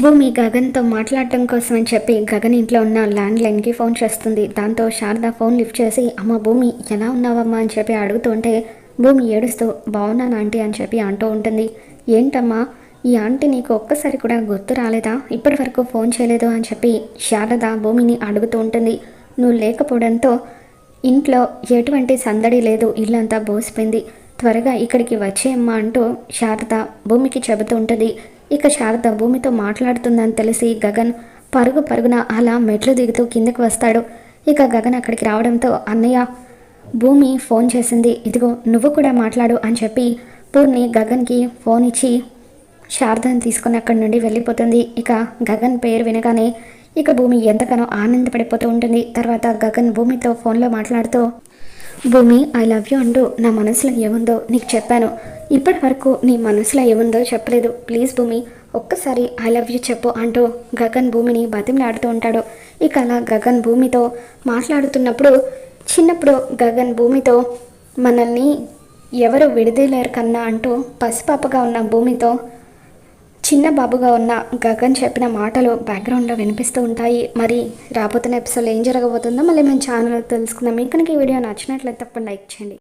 భూమి గగన్తో మాట్లాడటం కోసం అని చెప్పి గగన్ ఇంట్లో ఉన్న ల్యాండ్ లైన్కి ఫోన్ చేస్తుంది. దాంతో శారద ఫోన్ లిఫ్ట్ చేసి అమ్మ భూమి ఎలా ఉన్నావమ్మా? అని చెప్పి అడుగుతుంటే భూమి ఏడుస్తూ బాగున్నాను ఆంటీ అని చెప్పి అంటూ ఉంటుంది. ఏంటమ్మా ఈ ఆంటీ నీకు ఒక్కసారి కూడా గుర్తు రాలేదా? ఇప్పటి వరకు ఫోన్ చేయలేదు అని చెప్పి శారద భూమిని అడుగుతూ ఉంటుంది. నువ్వు లేకపోవడంతో ఇంట్లో ఎటువంటి సందడి లేదు ఇల్లంతా బోసిపోయింది. త్వరగా ఇక్కడికి వచ్చేయమ్మా అంటూ శారద భూమికి చెబుతూ ఉంటుంది. ఇక శారద భూమితో మాట్లాడుతుందని తెలిసి గగన్ పరుగు పరుగున అలా మెట్లు దిగుతూ కిందకి వస్తాడు. ఇక గగన్ అక్కడికి రావడంతో అన్నయ్య భూమి ఫోన్ చేసింది. ఇదిగో నువ్వు కూడా మాట్లాడు అని చెప్పి పూర్ణి గగన్కి ఫోన్ ఇచ్చి శారదను తీసుకొని అక్కడి నుండి వెళ్ళిపోతుంది. ఇక గగన్ పేరు వినగానే ఇక భూమి ఎంతగానో ఆనందపడిపోతూ ఉంటుంది. తర్వాత గగన్ భూమితో ఫోన్లో మాట్లాడుతూ భూమి ఐ లవ్ యూ అంటూ నా మనసులో ఏముందో నీకు చెప్పాను. ఇప్పటి వరకు నీ మనసులో ఏముందో చెప్పలేదు. ప్లీజ్ భూమి ఒక్కసారి ఐ లవ్ యూ చెప్పు అంటూ గగన్ భూమిని బతిమలాడుతూ ఉంటాడు. ఇక అలా గగన్ భూమితో మాట్లాడుతున్నప్పుడు చిన్నప్పుడు గగన్ భూమితో మనల్ని ఎవరు విడదీలేరు కన్నా అంటూ పసిపాపగా ఉన్న భూమితో చిన్న బాబుగా ఉన్న గగన్ చెప్పిన మాటలు బ్యాక్గ్రౌండ్లో వినిపిస్తూ ఉంటాయి. మరి రాబోతున్న ఎపిసోడ్ ఏం జరగబోతుందో మళ్ళీ మేము ఛానల్లో తెలుసుకుందాం. మీకు కనుక ఈ వీడియో నచ్చినట్లయితే తప్పకుండా లైక్ చేయండి.